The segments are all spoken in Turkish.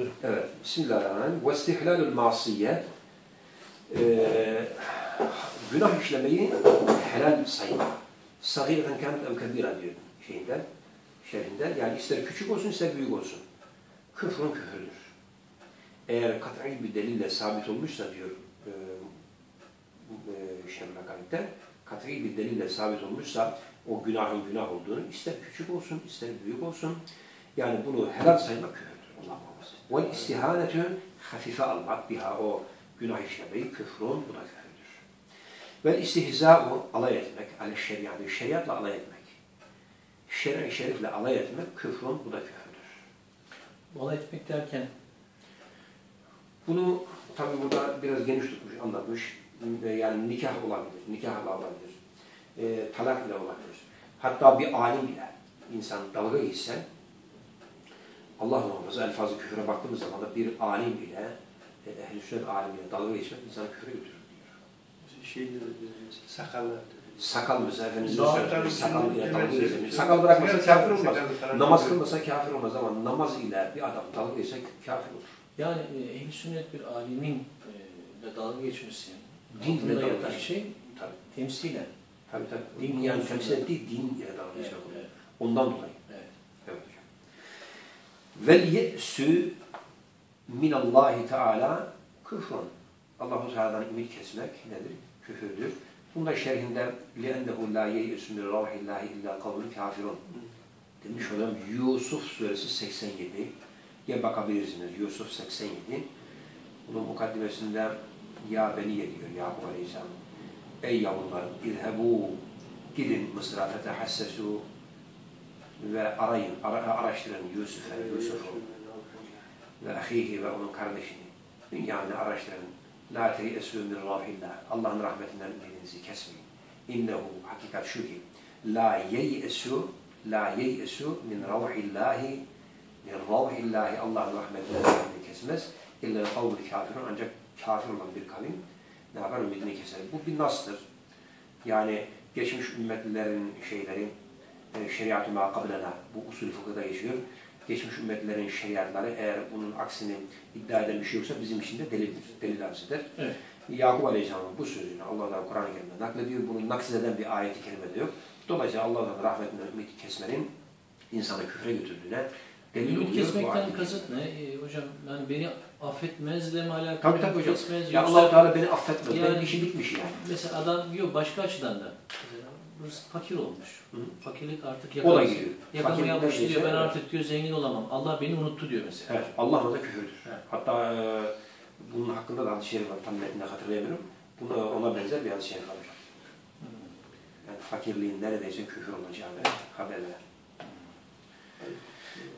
Evet. Bismillahirrahmanirrahim. Ve istihlalul masiye e, günah işlemeyi helal sayma. Sagireten kânet ev kebira diyor şeyinde, şerhinde. Yani ister küçük olsun ister büyük olsun. Küfrün küfürdür. Eğer kat'i bir delille sabit olmuşsa diyor e, e, Şemr Akabit'te, kat'i bir delille sabit olmuşsa o günahın günah olduğunu ister küçük olsun ister büyük olsun yani bunu helal saymak küfürdür. Muhafaza. Vel istihanetü hafife almak biha o günah işlemeyi küfrün bu da küfürdür. Ve istihza'u alay etmek, ale şeriatı, şeriatla alay etmek. Şer'i şerifle alay etmek küfrün bu da küfürdür. Alay etmek derken Bunu tabi burada biraz geniş tutmuş, anlatmış. Yani nikah olabilir, nikahla olabilir, e, talak ile olabilir. Hatta bir alim bile insan dalga geçse, Allah muhafaza elfazı küfüre baktığımız zaman da bir alim bile, e, ehl-i sünnet alimiyle dalga geçmek insanı küfre götürür diyor. Şey, sakallar. Sakal mesela Efendimiz'in söylediği sakal ile dalga geçmek. evet. Sakal bırakmasa kafir olmaz. Namaz kılmasa kafir olmaz ama namaz ile bir adam dalga geçse kafir olur. yani e, ehl sünnet bir alimin e, ile dalga geçmesi Dinle altında dalga yatan geçmek. şey Tabii. temsilen. Tabii tabii. Din Din yani temsil ettiği din ile dalga geçmek Ondan dolayı. evet. Evet hocam. Vel ye'sü minallahi teala küfrün. Allah-u Teala'dan ümit kesmek nedir? Küfürdür. Bunda şerhinde لِأَنَّهُ لَا يَيْسُ مِنْ رَوْحِ اللّٰهِ اِلَّا قَوْلُ kafirun. Demiş olan Yusuf suresi 87. Gel bakabilirsiniz. Yusuf 87. Bunun mukaddimesinde ya beni diyor Yakup Aleyhisselam. Ey yavrular izhebu gidin Mısır'a fetehassesu ve arayın, ara, araştırın Yusuf'u, Yusuf'u ve ahihi ve onun kardeşini. Yani araştırın. La teyesu min rahillah. Allah'ın rahmetinden ümidinizi kesmeyin. İnnehu hakikat şu ki la yeyesu la yeyesu min ravhillahi min ravhillahi Allah'ın rahmetinden ümidini kesmez. İlla kavmul kafirun ancak kafir olan bir kavim ne yapar ümidini keser. Bu bir nastır. Yani geçmiş ümmetlilerin şeyleri şeriatü ma kablena bu usulü fıkıhda geçiyor. Geçmiş ümmetlerin şeriatları eğer bunun aksini iddia eden bir şey yoksa bizim için de delildir. Delil arz eder. Evet. Yakup Aleyhisselam'ın bu sözünü Allah'dan Kur'an-ı Kerim'de naklediyor. Bunu nakz eden bir ayeti kerime de yok. Dolayısıyla Allah'tan rahmetinden ümit kesmenin insanı küfre götürdüğüne delil Ümit oluyor. bu kesmekten kasıt ne? E, hocam yani beni affetmezle mi alakalı? Tabii tabii hocam. Kesmez, Ya yoksa- Allah Teala beni affetmez. Yani- Benim işim bitmiş yani. Mesela adam yok başka açıdan da. Mesela burası fakir olmuş. Hı. Fakirlik artık O da yakamaya, giriyor. yakamaya Fakirlikten yapmış diyor. Ben evet. artık diyor zengin olamam. Allah beni unuttu diyor mesela. Evet, Allah da küfürdür. Evet. Hatta e, bunun hakkında da hadis-i şerif var. Tam metnini hatırlayamıyorum. Buna, ona benzer bir hadis-i şerif var. hocam. Yani fakirliğin neredeyse küfür olacağını haber ver.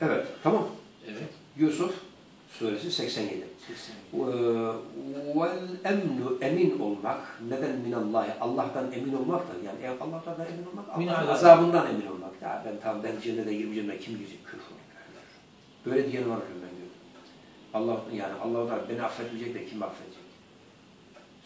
Evet, tamam. Evet. Yusuf suresi 87. kesinlikle. Vel emnu emin olmak neden minallahi Allah'tan emin olmaktır. Yani eğer Allah'tan emin olmak Min Allah'ın azab. azabından emin olmak. Ya ben tamam ben cennete girmeyeceğim ben kim girecek küfür. Böyle diyen var ben diyorum. Allah yani Allah da beni affetmeyecek de kim affedecek?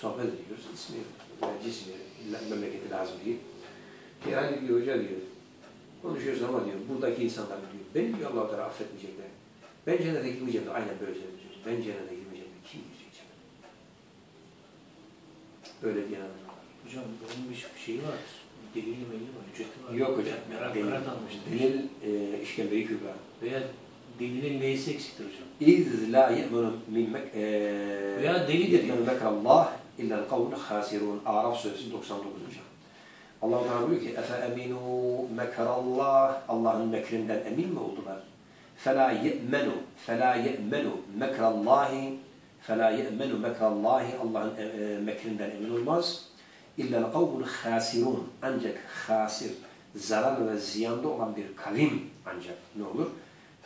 Sohbet ediyoruz. ismi yani cismi illa memleketi lazım değil. Herhangi bir hoca diyor. Konuşuyoruz ama diyor buradaki insanlar diyor beni diyor Allah Teala affetmeyecekler. Ben cennete girmeyeceğim de aynen böyle söylüyor. Ben cennete girmeyeceğim de kim girecek cennete? Böyle diyen adam. Hocam bunun bir şeyi var. Delili meyli var, ücreti var. Yok hocam. Merak, delil, merak almıştım. delil e, işkembeyi kübra. Veya delilin L'si eksiktir hocam. İz la ye'menu min mek e, Veya deli dedi. ye'menu mekrallah illa'l kavlu hasirun. Araf suresi 99 hocam. Allah Teala buyuruyor ki efe eminu mekrallah Allah'ın mekrinden emin mi oldular? Fela ye'menu fela ye'menu mekrallahi fela ye'menu mekrallahi Allah'ın e, e, mekrinden emin olmaz. İlla'l kavlu hasirun. Ancak hasir zarar ve ziyanda olan bir kavim ancak ne olur?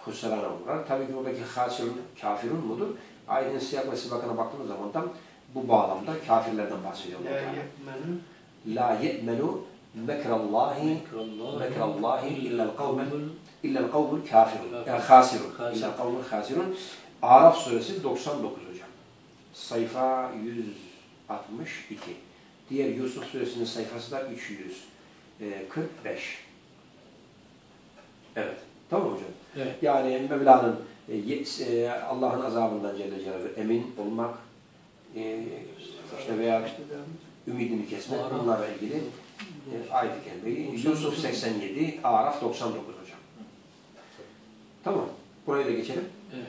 husrana uğrar. Tabii ki oradaki hasirun, kafirun mudur? Ayetin siyak ve sibakına baktığımız zaman tam bu bağlamda kafirlerden bahsediyor. La ye'menu La ye'menu mekrallahi Mekrallahi illa'l kavmel illa'l kavmul kafirun. Kafir. Yani hasirun. Hasir. İlla'l kavmul hasirun. Araf suresi 99 hocam. Sayfa 162. Diğer Yusuf suresinin sayfası da 345. Evet. Tamam hocam. Evet. Yani Mevla'nın E, e, Allah'ın azabından Celle Celaluhu emin olmak, e, işte veya ümidini kesmek, bunlarla ilgili ayet-i kerimeyi. Yusuf 87, Araf 99 hocam. Tamam. Buraya da geçelim. Evet.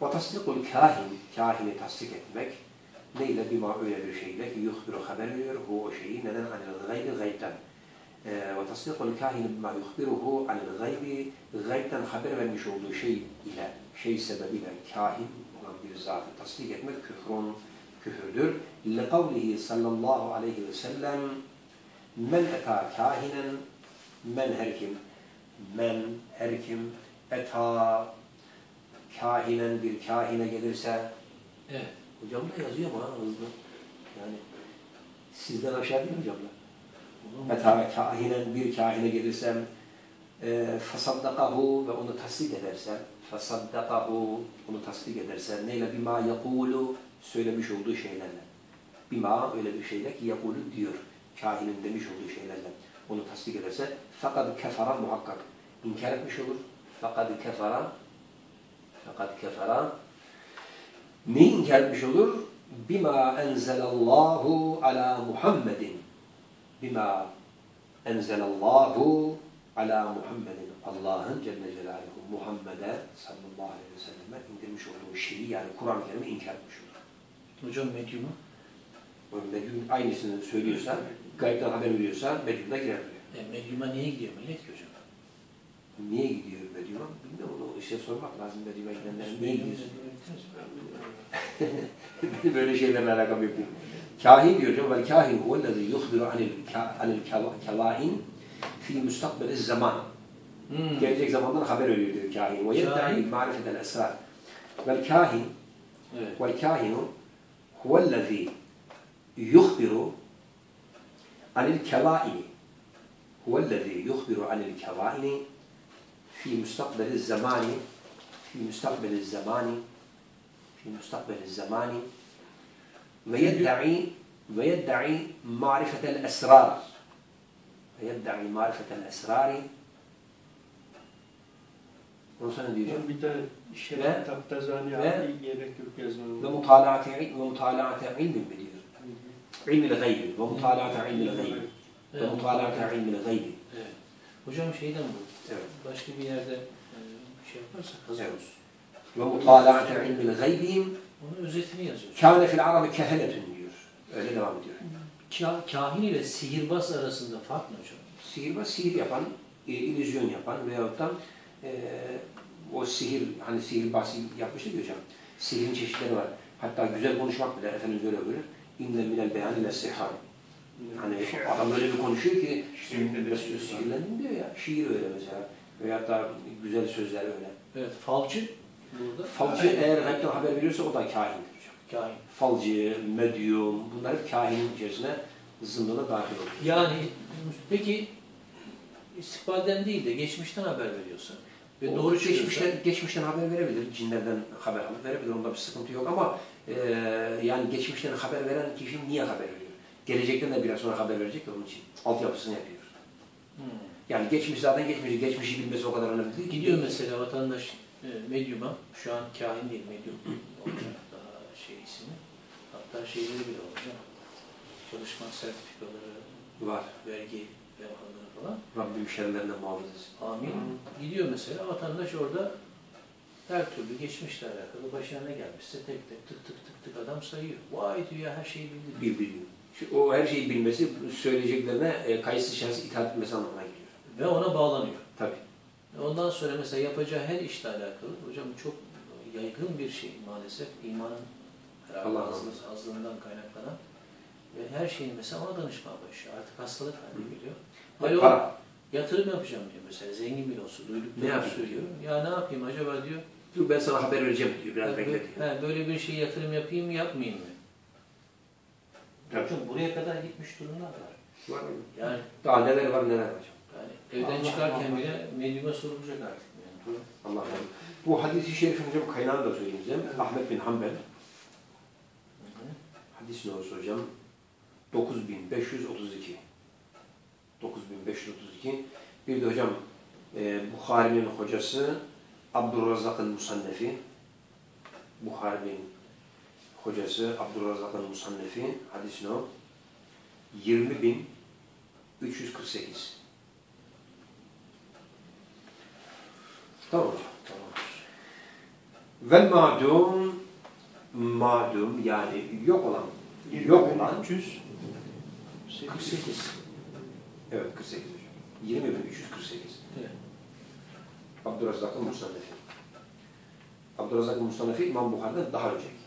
وَتَصْدِقُ kahin Kahini tasdik etmek. Neyle? Bima öyle bir şeyle ki yuhbiru haber veriyor. Bu o şeyi neden? Anil gaybi gaybden. وَتَصْدِقُ الْكَاهِنِ بِمَا يُخْبِرُهُ عَنِ الْغَيْبِ Gaybden haber vermiş olduğu şey ile, şey sebebiyle kahin olan bir zatı tasdik etmek küfrün, küfürdür. لِقَوْلِهِ sallallahu aleyhi ve sellem Men eta kahinen men her kim men her kim eta kahinen bir kahine gelirse Evet. hocam da yazıyor ha hızlı? Yani sizden aşağı değil mi hocamlar? Meta kahinen bir kahine gelirsem e, fasaddakahu ve onu tasdik edersem fasaddakahu onu tasdik edersem neyle? Bima yakulu söylemiş olduğu şeylerle. Bima öyle bir şeyle ki yakulu diyor kahinin demiş olduğu şeylerle. Onu tasdik ederse fakat kefara muhakkak inkar etmiş olur fakat kefara fakat kefara neyi inkar etmiş olur? Bima enzelallahu ala Muhammedin bima enzelallahu ala Muhammedin Allah'ın Celle Celaluhu Muhammed'e sallallahu aleyhi ve selleme indirmiş olduğu şeyi yani Kur'an-ı Kerim'i inkar etmiş olur. Hocam medyumu. Medyum aynısını söylüyorsa, gaybden haber veriyorsa medyum da girer. E, medyuma niye gidiyor millet ki hocam? niye gidiyor Bediüzzaman? Bilmiyorum onu işte sormak lazım Bediüzzaman'dan niye gidiyorsun? Benim böyle şeylerle alakam yok. Kahin diyor hocam. Vel kahin huvellezi yuhbiru anil kalain fil müstakbeli zaman. Gelecek zamandan haber veriyor diyor kahin. Ve yeddahi marifeten esrar. Vel kahin vel kahinu huvellezi yuhbiru anil kalaini huvellezi yuhbiru anil kalaini في مستقبل الزمان في مستقبل الزمان في مستقبل الزمان. ويدعي ويدعي معرفة الأسرار. ويدعي معرفة الأسرار. ومطالعة ومطالعة علم الغيب ومطالعة علم الغيب. ومطالعة علم الغيب. هجوم شيء ده Evet. Başka bir yerde e, şey yaparsak hazır Evet. Ve mutalaate ilmil gaybi Onun özetini yazıyor. kâne fil arabi kehenetun diyor. Öyle devam ediyor. Ka- kahin ile sihirbaz arasında fark ne hocam? Sihirbaz sihir yapan, e, illüzyon yapan veyahut da e, o sihir, hani sihirbaz yapmıştık ya hocam. Sihirin çeşitleri var. Hatta güzel konuşmak bile Efendimiz öyle buyurur. İnne minel beyan ile sihar. Hani adam öyle bir konuşuyor ki Şiirinde de "Sihirlendim sihirlendim diyor ya. Şiir öyle mesela. Veyahut da güzel sözler öyle. Evet. Falcı burada. Falcı eğer gaybden haber veriyorsa o da kahindir. Kahin. Falcı, medyum bunlar hep kahinin içerisine zımnına dahil oluyor. Yani peki istikbalden değil de geçmişten haber veriyorsa ve O doğru geçmişten, çıkıyorsa geçmişten haber verebilir, cinlerden haber alıp verebilir, onda bir sıkıntı yok ama e, yani geçmişten haber veren kişi niye haber veriyor? Gelecekten de biraz sonra haber verecek de onun için altyapısını yapıyor. Hmm. Yani geçmiş zaten geçmişi, geçmişi bilmesi o kadar önemli değil. Gidiyor mesela vatandaş e, medyuma, şu an kahin değil medyum olacak daha şey ismi. Hatta şeyleri bile olacak. Çalışma sertifikaları, Var. vergi levhaları falan. Rabbim şerlerinden muhafaza etsin. Amin. Gidiyor mesela vatandaş orada her türlü geçmişle alakalı başına ne gelmişse tek tek tık tık tık tık adam sayıyor. Vay diyor ya her şeyi bildi. Bir biliyor. O her şeyi bilmesi, söyleyeceklerine e, kayıtsız şahıs itaat etmesi anlamına geliyor. Ve ona bağlanıyor. Tabii. Ondan sonra mesela yapacağı her işle alakalı, hocam çok yaygın bir şey maalesef imanın olsun. azlığından kaynaklanan ve her şeyin mesela ona danışmaya başlıyor. Artık hastalık haline geliyor. Alo, para. yatırım yapacağım diyor mesela zengin biri olsa Ne duyduklarını söylüyor. Ya ne yapayım acaba diyor. Dur ben sana haber vereceğim diyor. Biraz "Ha, bekle diyor. he, böyle bir şey yatırım yapayım yapmayayım mı? Tabii. Hocam buraya kadar gitmiş durumlar var. Var mı? Yani, Daha neler var neler var. yani evden Allah çıkarken Allah. bile medyuma sorulacak artık. Yani. Allah Allah. Bu hadisi şerifin hocam kaynağını da söyleyeyim size. Ahmet bin Hanbel. Hadis numarası hocam 9532. 9532. Bir de hocam e, Bukhari'nin hocası Abdurrazzak'ın Musannefi, Buhari'nin hocası Abdurrazzak'ın Musannefi, hadisin o, 20.348. Tamam. Tamam. Vel madum, madum yani yok olan, yok olan 300 48. Evet 48 hocam. 20.348. Evet. Abdurrazzak'ın Musannefi. Abdurrazzak'ın Musannefi İmam Bukhari'den daha önceki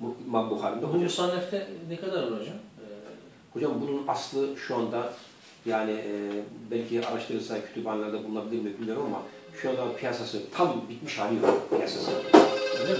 Bukhari'de Bu musannefte ne kadar var hocam? Ee, Hocam bunun aslı şu anda yani e, belki araştırırsan kütüphanelerde bulunabilir mi bilmiyorum ama şu anda piyasası tam bitmiş hali yok piyasası. öyle mi?